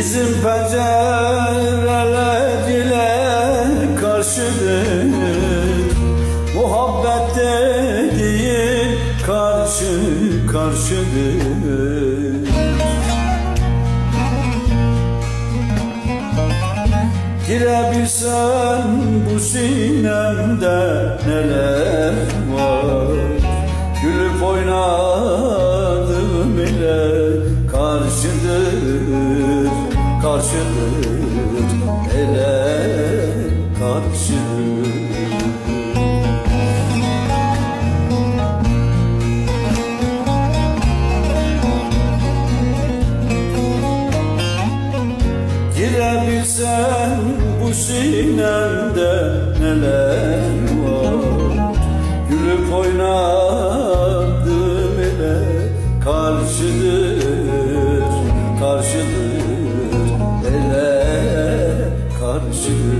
Bizim pencereler karşıdır Muhabbet dediğin karşı karşıdır Girebilsen bu sinemde neler var? Gülüp oynar karşıdır. Ele karşıdır Girebilsen bu sinemde neler karşıdır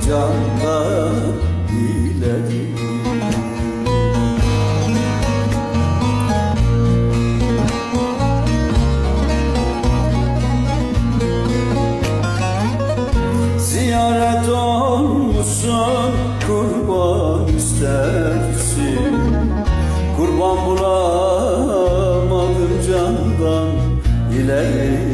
canda Ziyaret olmuşsun kurban istersin. Kurban bulamadım candan ileri